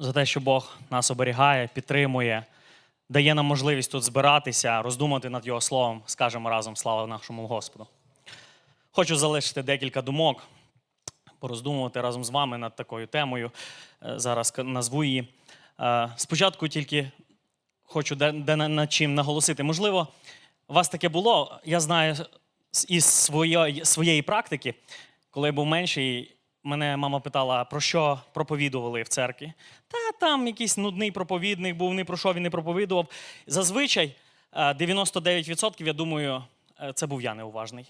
за те, що Бог нас оберігає, підтримує, дає нам можливість тут збиратися, роздумати над Його словом. Скажемо разом слава нашому Господу. Хочу залишити декілька думок, пороздумувати разом з вами над такою темою. Е, Зараз назву її. Е, Спочатку тільки хочу над чим наголосити. Можливо, у вас таке було. Я знаю із своєї, своєї практики, коли я був менший, мене мама питала, про що проповідували в церкві. Та там якийсь нудний проповідник був, ні про що він не проповідував. Зазвичай е, 99% я думаю, е, це був я неуважний.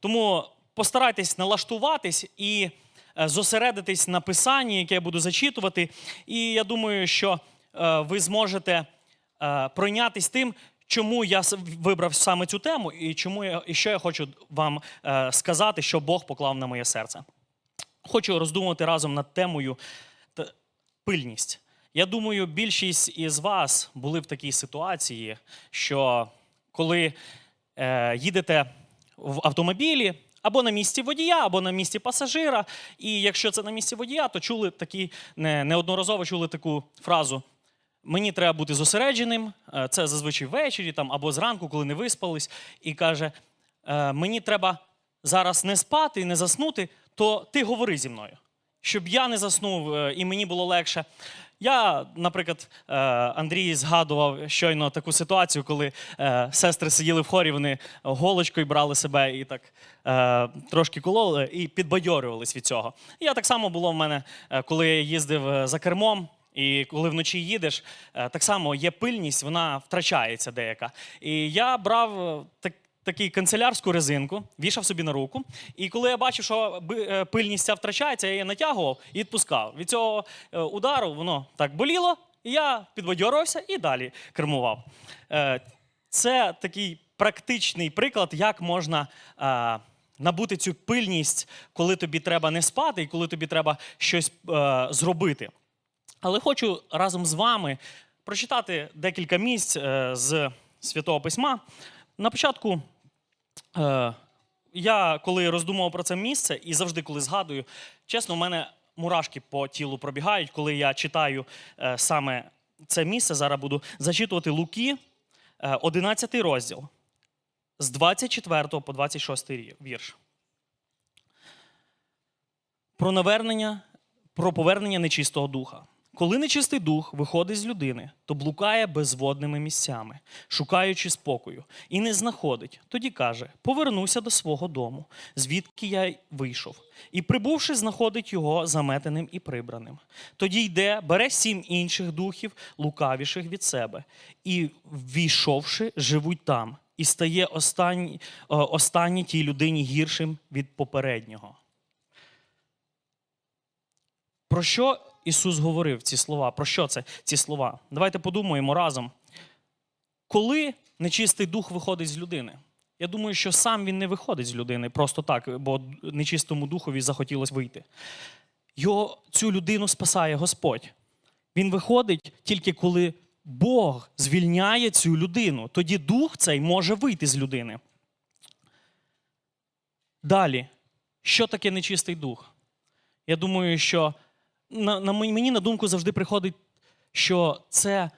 Тому постарайтесь налаштуватись і е, зосередитись на писанні, яке я буду зачитувати. І я думаю, що е, ви зможете е, пройнятись тим, чому я вибрав саме цю тему, і чому я і що я хочу вам е, сказати, що Бог поклав на моє серце. Хочу роздумувати разом над темою пильність. Я думаю, більшість із вас були в такій ситуації, що коли е, їдете в автомобілі або на місці водія, або на місці пасажира, і якщо це на місці водія, то чули такі не, неодноразово чули таку фразу. Мені треба бути зосередженим. е, Це зазвичай ввечері там, або зранку, коли не виспались, і каже: «Е, мені треба зараз не спати і не заснути, то ти говори зі мною, щоб я не заснув е, і мені було легше. Я, наприклад, е, Андрій згадував щойно таку ситуацію, коли е, сестри сиділи в хорі, вони голочкою брали себе і так трошки кололи і підбадьорювались від цього. Я так само було в мене, коли я їздив за кермом. І коли вночі їдеш, так само є пильність, вона втрачається деяка. І я брав так, таку канцелярську резинку, вішав собі на руку. І коли я бачив, що е, пильність ця втрачається, я її натягував і відпускав. Від цього е, удару воно так боліло, і я підбадьорувався і далі кермував. Е, Це такий практичний приклад, як можна. Набути цю пильність, коли тобі треба не спати, і коли тобі треба щось е, зробити. Але хочу разом з вами прочитати декілька місць е, з Святого Письма. На початку е, я, коли роздумував про це місце, і завжди, коли згадую, чесно, у мене мурашки по тілу пробігають, коли я читаю е, саме це місце. Зараз буду зачитувати Луки, е, 11 розділ, з 24 по 26 вірш. Про навернення, про повернення нечистого духа. Коли нечистий дух виходить з людини, то блукає безводними місцями, шукаючи спокою, і не знаходить. Тоді каже: Повернуся до свого дому, звідки я й вийшов, і, прибувши, знаходить його заметеним і прибраним. Тоді йде, бере сім інших духів, лукавіших від себе, і, ввійшовши, живуть там, і стає останній, останній тій людині гіршим від попереднього. Про що Ісус говорив ці слова? Про що це ці слова? Давайте подумаємо разом. Коли нечистий дух виходить з людини? Я думаю, що сам він не виходить з людини просто так, бо нечистому духові захотілося вийти. Його цю людину спасає Господь. Він виходить тільки коли Бог звільняє цю людину. Тоді дух цей може вийти з людини. Далі, що таке нечистий дух? Я думаю, що на, на мені на думку завжди приходить, що це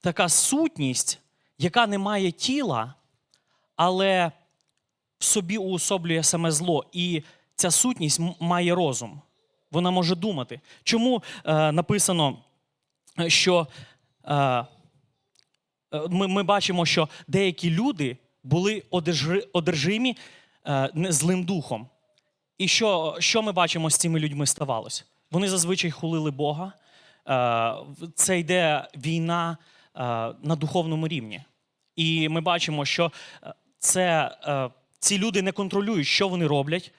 така сутність, яка не має тіла, але в собі уособлює саме зло. І ця сутність має розум. Вона може думати. Чому е, написано, що е, е, ми, ми бачимо, що деякі люди були одержи- одержимі е, злим духом. І що, що ми бачимо з цими людьми ставалося? Вони зазвичай хулили Бога. Е, Це йде війна е, на духовному рівні. І ми бачимо, що е, це, ці люди не контролюють, що вони роблять.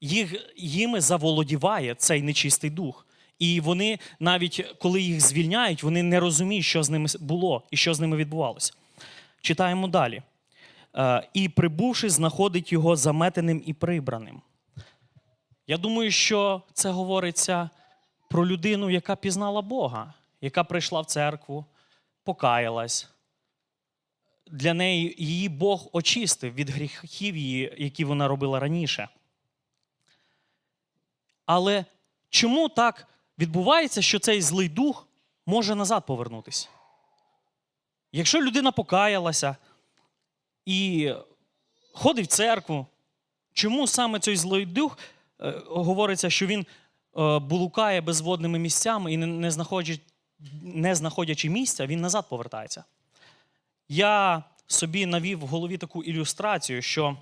Їх, їми заволодіває цей нечистий дух. І вони, навіть коли їх звільняють, вони не розуміють, що з ними було і що з ними відбувалося. Читаємо далі. І прибувши, знаходить його заметеним і прибраним. Я думаю, що це говориться про людину, яка пізнала Бога, яка прийшла в церкву, покаялась. Для неї її Бог очистив від гріхів, її, які вона робила раніше. Але чому так відбувається, що цей злий дух може назад повернутися. Якщо людина покаялася і ходить в церкву, чому саме цей злий дух е, говориться, що він е, блукає безводними місцями і не, знаходячи, не знаходячи місця, він назад повертається? Я собі навів в голові таку ілюстрацію, що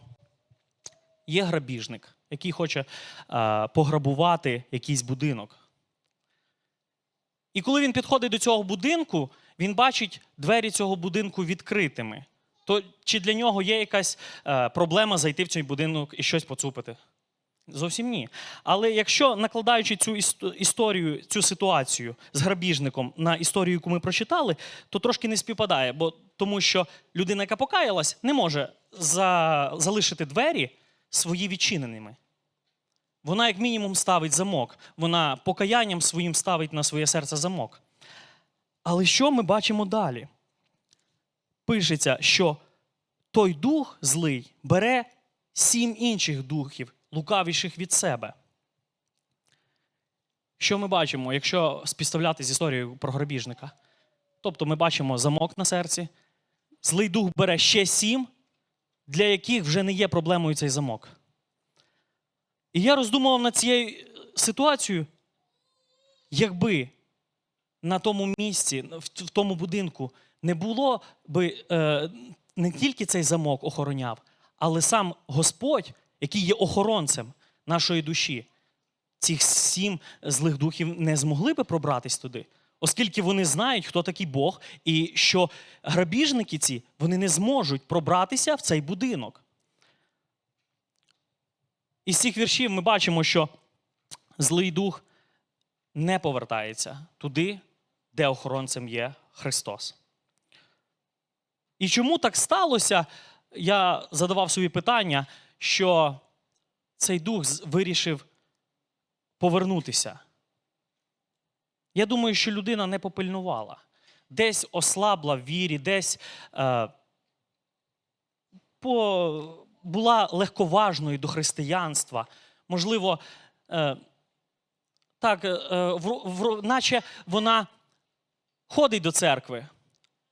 є грабіжник, який хоче е, пограбувати якийсь будинок. І коли він підходить до цього будинку, він бачить двері цього будинку відкритими. То чи для нього є якась е, проблема зайти в цей будинок і щось поцупити? Зовсім ні. Але якщо накладаючи цю історію, цю ситуацію з грабіжником на історію, яку ми прочитали, то трошки не співпадає, бо тому що людина, яка покаялась, не може за, залишити двері свої відчиненими. Вона, як мінімум, ставить замок. Вона покаянням своїм ставить на своє серце замок. Але що ми бачимо далі? Пишеться, що той дух злий бере сім інших духів, лукавіших від себе. Що ми бачимо, якщо співставляти з історією про грабіжника? Тобто ми бачимо замок на серці, злий дух бере ще сім, для яких вже не є проблемою цей замок. І я роздумував над цією ситуацією, якби на тому місці, в тому будинку, не було би е, не тільки цей замок охороняв, але сам Господь, який є охоронцем нашої душі, цих сім злих духів не змогли би пробратись туди, оскільки вони знають, хто такий Бог, і що грабіжники ці вони не зможуть пробратися в цей будинок. Із цих віршів ми бачимо, що злий дух не повертається туди, де охоронцем є Христос. І чому так сталося? Я задавав собі питання, що цей дух вирішив повернутися. Я думаю, що людина не попильнувала, десь ослабла в вірі, десь е, по, була легковажною до християнства. Можливо, е, так, е, в, в, наче вона ходить до церкви,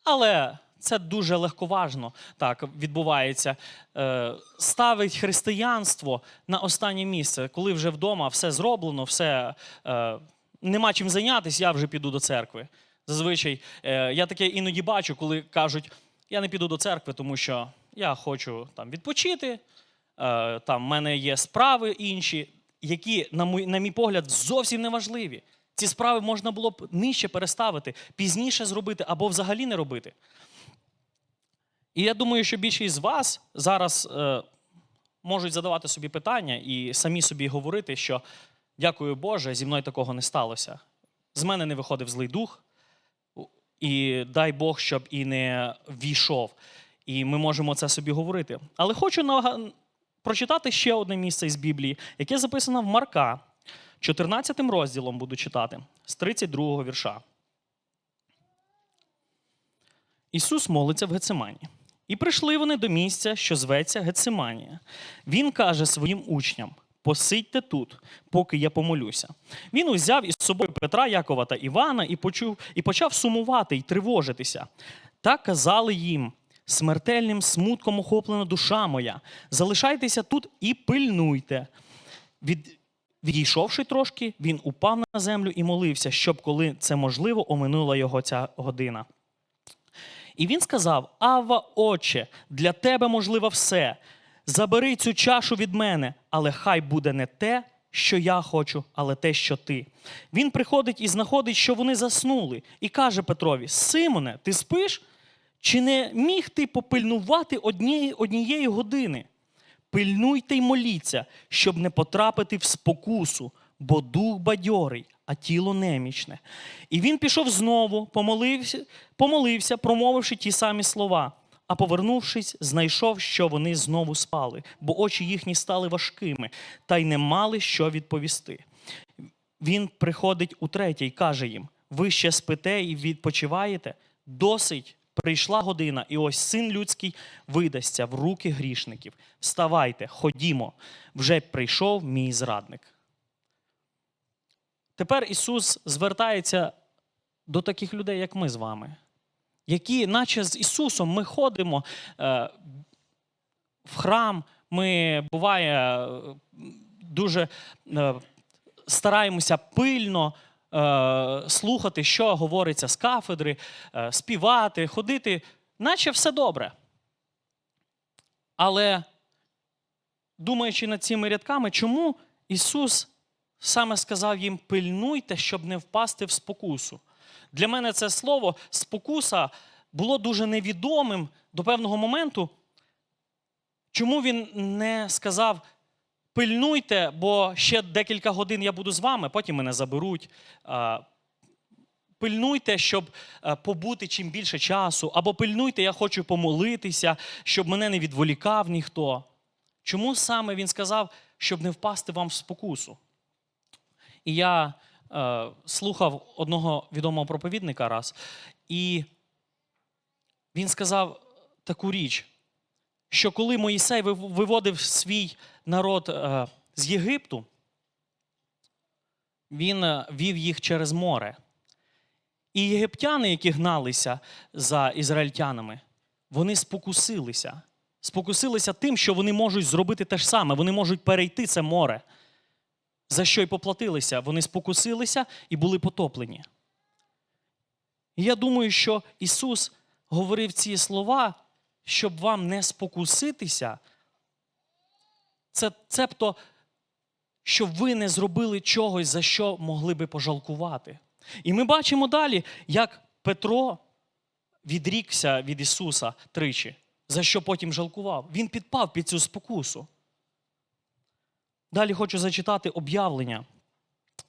але це дуже легковажно так відбувається. Е, ставить християнство на останнє місце, коли вже вдома все зроблено, все е, нема чим зайнятися, я вже піду до церкви. Зазвичай е, я таке іноді бачу, коли кажуть, я не піду до церкви, тому що я хочу там відпочити. Там в мене є справи інші, які, на мій, на мій погляд, зовсім не важливі. Ці справи можна було б нижче переставити, пізніше зробити або взагалі не робити. І я думаю, що більшість з вас зараз е, можуть задавати собі питання і самі собі говорити, що дякую Боже, зі мною такого не сталося. З мене не виходив злий дух, і дай Бог, щоб і не війшов. І ми можемо це собі говорити. Але хочу нага- прочитати ще одне місце із Біблії, яке записано в Марка, 14 розділом буду читати, з 32 вірша. Ісус молиться в Гецимані. І прийшли вони до місця, що зветься Гециманія. Він каже своїм учням: посидьте тут, поки я помолюся. Він узяв із собою Петра, Якова та Івана і почув і почав сумувати й тривожитися. Так казали їм: смертельним смутком охоплена душа моя. Залишайтеся тут і пильнуйте. Від, відійшовши трошки, він упав на землю і молився, щоб, коли це можливо, оминула його ця година. І він сказав: Ава, Отче, для тебе можливо все. Забери цю чашу від мене, але хай буде не те, що я хочу, але те, що ти. Він приходить і знаходить, що вони заснули, і каже Петрові: Симоне, ти спиш? Чи не міг ти попильнувати однієї, однієї години? Пильнуйте й моліться, щоб не потрапити в спокусу, бо дух бадьорий, а тіло немічне. І він пішов знову, помолився, помолився, промовивши ті самі слова. А повернувшись, знайшов, що вони знову спали, бо очі їхні стали важкими, та й не мали що відповісти. Він приходить утретє й каже їм: ви ще спите і відпочиваєте? Досить прийшла година, і ось син людський видасться в руки грішників. Вставайте, ходімо, вже прийшов мій зрадник. Тепер Ісус звертається до таких людей, як ми з вами, які, наче з Ісусом, ми ходимо е, в храм, ми буває е, дуже е, стараємося пильно е, слухати, що говориться з кафедри, е, співати, ходити, наче все добре. Але думаючи над цими рядками, чому Ісус саме сказав їм пильнуйте, щоб не впасти в спокусу? Для мене це слово спокуса було дуже невідомим до певного моменту. Чому він не сказав пильнуйте, бо ще декілька годин я буду з вами, потім мене заберуть. Пильнуйте, щоб побути чим більше часу, або пильнуйте, я хочу помолитися, щоб мене не відволікав ніхто. Чому саме він сказав, щоб не впасти вам в спокусу? І я е, слухав одного відомого проповідника раз, і він сказав таку річ, що коли Моїсей виводив свій народ е, з Єгипту, він е, вів їх через море. І єгиптяни, які гналися за ізраїльтянами, вони спокусилися. Спокусилися тим, що вони можуть зробити те ж саме, вони можуть перейти це море. За що й поплатилися? Вони спокусилися і були потоплені. І я думаю, що Ісус говорив ці слова, щоб вам не спокуситися, це, цебто, щоб ви не зробили чогось, за що могли би пожалкувати. І ми бачимо далі, як Петро відрікся від Ісуса тричі, за що потім жалкував. Він підпав під цю спокусу. Далі хочу зачитати об'явлення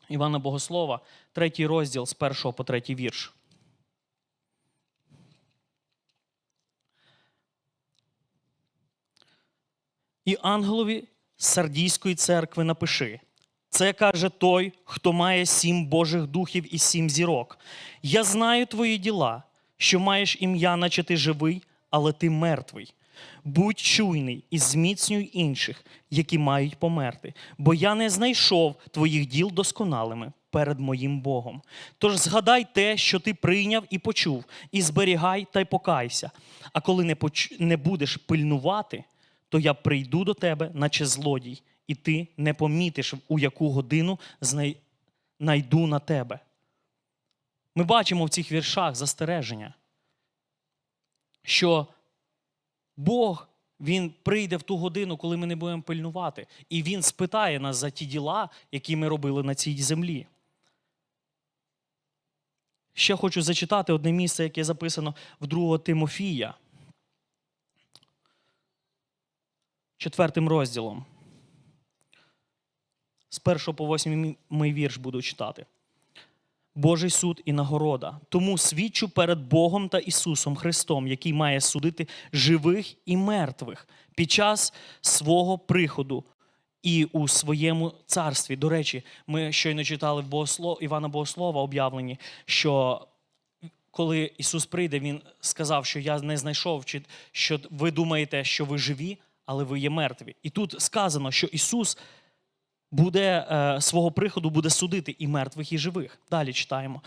Івана Богослова, третій розділ з першого по третій вірш. І ангелові Сардійської церкви напиши. Це каже той, хто має сім Божих духів і сім зірок. Я знаю твої діла, що маєш ім'я, наче ти живий, але ти мертвий. Будь чуйний і зміцнюй інших, які мають померти, бо я не знайшов твоїх діл досконалими перед моїм Богом. Тож згадай те, що ти прийняв і почув, і зберігай та й покайся. А коли не, поч... не будеш пильнувати, то я прийду до тебе, наче злодій, і ти не помітиш, у яку годину знай... найду на тебе. Ми бачимо в цих віршах застереження, що Бог Він прийде в ту годину, коли ми не будемо пильнувати, і Він спитає нас за ті діла, які ми робили на цій землі. Ще хочу зачитати одне місце, яке записано в 2 Тимофія, четвертим розділом. З першого по восьмий вірш буду читати. Божий суд і нагорода. Тому свідчу перед Богом та Ісусом Христом, який має судити живих і мертвих під час свого приходу і у своєму царстві. До речі, ми щойно читали в Богослов... Івана Богослова об'явлені, що коли Ісус прийде, Він сказав, що я не знайшов, чи що ви думаєте, що ви живі, але ви є мертві. І тут сказано, що Ісус буде е, свого приходу буде судити і мертвих, і живих. Далі читаємо.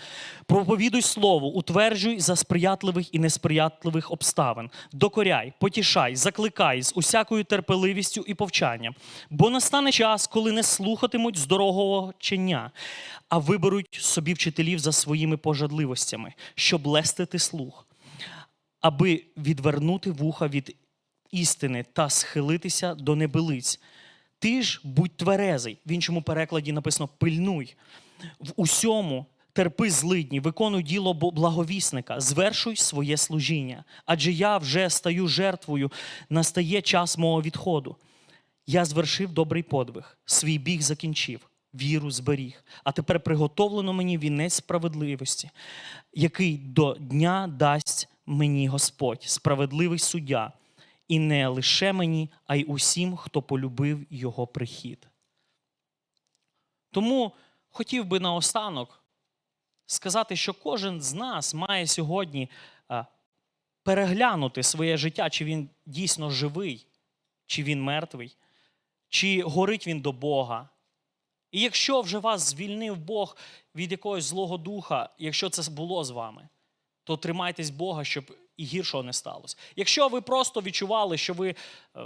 Проповідуй слово, утверджуй за сприятливих і несприятливих обставин, докоряй, потішай, закликай з усякою терпеливістю і повчанням. Бо настане час, коли не слухатимуть здорового вчення, а виберуть собі вчителів за своїми пожадливостями, щоб лестити слух, аби відвернути вуха від істини та схилитися до небелиць. Ти ж будь тверезий. В іншому перекладі написано пильнуй. В усьому терпи злидні, виконуй діло благовісника, звершуй своє служіння. Адже я вже стаю жертвою, настає час мого відходу. Я звершив добрий подвиг, свій біг закінчив, віру зберіг. А тепер приготовлено мені вінець справедливості, який до дня дасть мені Господь, справедливий суддя, і не лише мені, а й усім, хто полюбив його прихід. Тому хотів би наостанок сказати, що кожен з нас має сьогодні переглянути своє життя, чи він дійсно живий, чи він мертвий, чи горить він до Бога, І якщо вже вас звільнив Бог від якогось злого духа, якщо це було з вами, то тримайтесь Бога, щоб і гіршого не сталося. Якщо ви просто відчували, що ви е,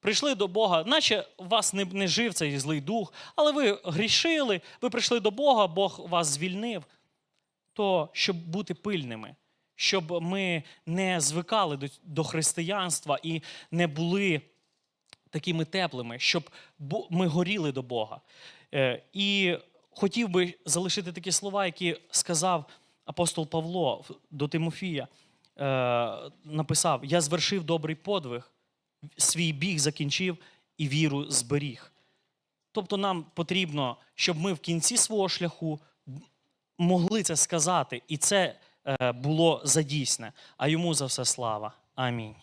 прийшли до Бога, наче у вас не, не жив цей злий дух, але ви грішили, ви прийшли до Бога, Бог вас звільнив, то щоб бути пильними, щоб ми не звикали до, до християнства і не були такими теплими, щоб ми горіли до Бога. Е, І хотів би залишити такі слова, які сказав апостол Павло до Тимофія. Е, Написав: Я звершив добрий подвиг, свій біг закінчив і віру зберіг. Тобто нам потрібно, щоб ми в кінці свого шляху могли це сказати, і це е, було задійсне. А йому за все слава. Амінь.